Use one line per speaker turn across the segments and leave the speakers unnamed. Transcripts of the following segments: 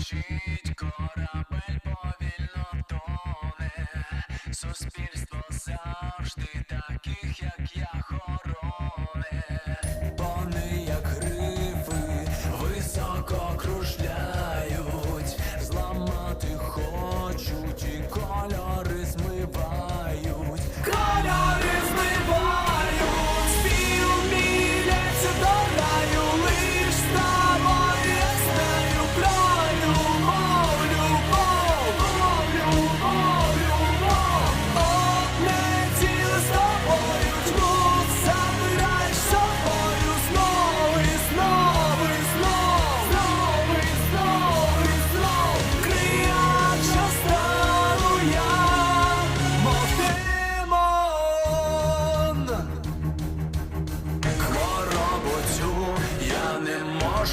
мовчить, корабель повільно тоне, суспільство завжди таких, як я, хороне. Вони,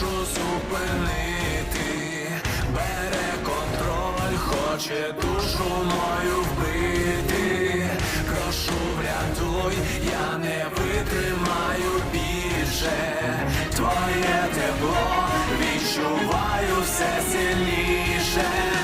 можу зупинити, бере контроль, хоче душу мою вбити. Прошу, врятуй, я не витримаю більше. Твоє тепло відчуваю все сильніше.